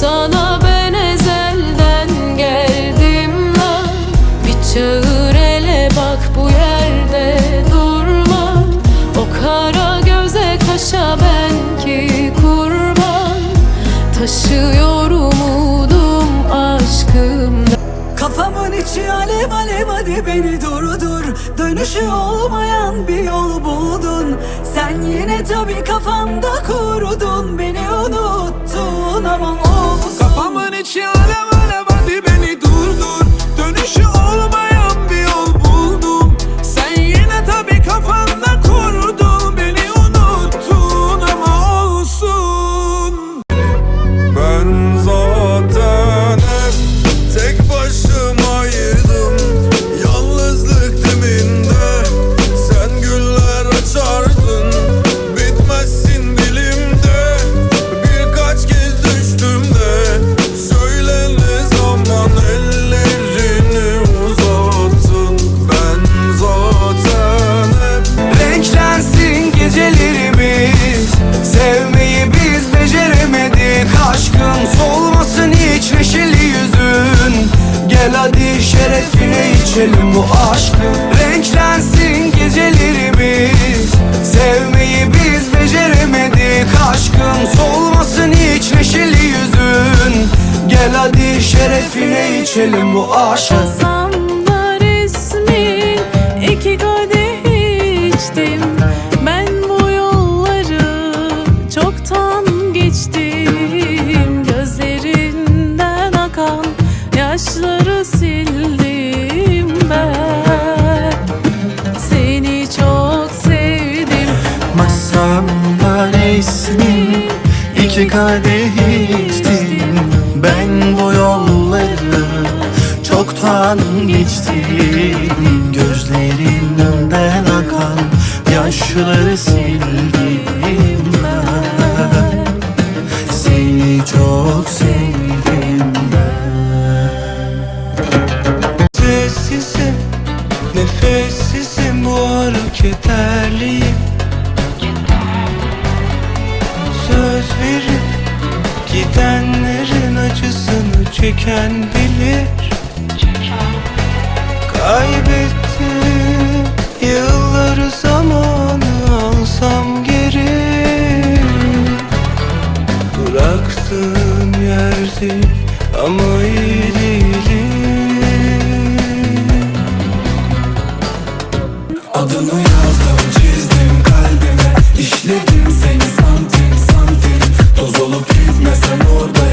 Sana ben ezelden geldim lan. Bir çağır ele bak bu yerde durma. O kara göze kaşa ben ki kurban. Taşıyorum umudum aşkımda. Kafamın içi alev alev hadi beni durdur. Dönüşü olmayan bir yol buldun. Sen yine tabi kafanda kurudun. Beni unuttun ama Kafamın içi alev içelim bu aşkı Renklensin gecelerimiz. Sevmeyi biz beceremedik Aşkın solmasın hiç neşeli yüzün. Gel hadi şerefine içelim bu aşkı Masamda resmin iki kadeh içtim. Ben bu yolları çoktan geçtim. Gözlerinden akan yaşları sildim sevdim Masamda resmin iki kadeh içtim Ben bu yolları çoktan geçtim. Gözlerinden akan yaşları acısını çeken bilir. Kaybettim yılları zamanı alsam geri. Bıraktığın yerde ama iyi değilim. Adını yazdım çizdim kalbime. İşledim seni santim santim. Toz olup gitmesen orada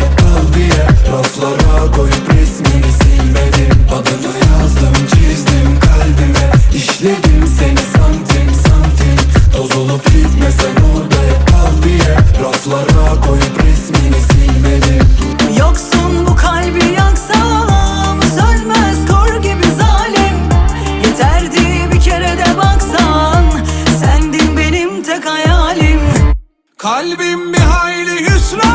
olup gitmesen orada hep kal diye Raflara koyup resmini silmedim. Yoksun bu kalbi yaksam Sönmez kor gibi zalim. Yeterdi bir kere de baksan Sendin benim tek hayalim. Kalbim bir hayli hüsran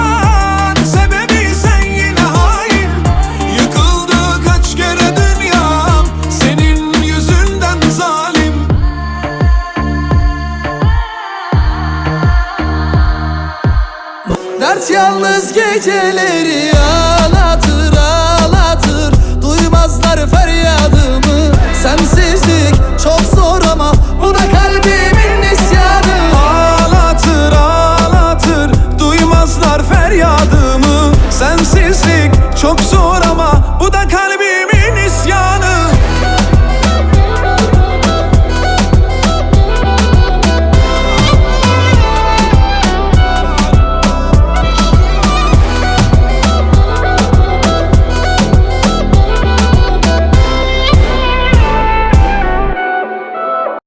Dert yalnız geceleri ağlatır ağlatır. Duymazlar feryadımı. Sensizlik çok zor ama Buna kalbimin isyanı. Ağlatır ağlatır. Duymazlar feryadımı. Sensizlik çok zor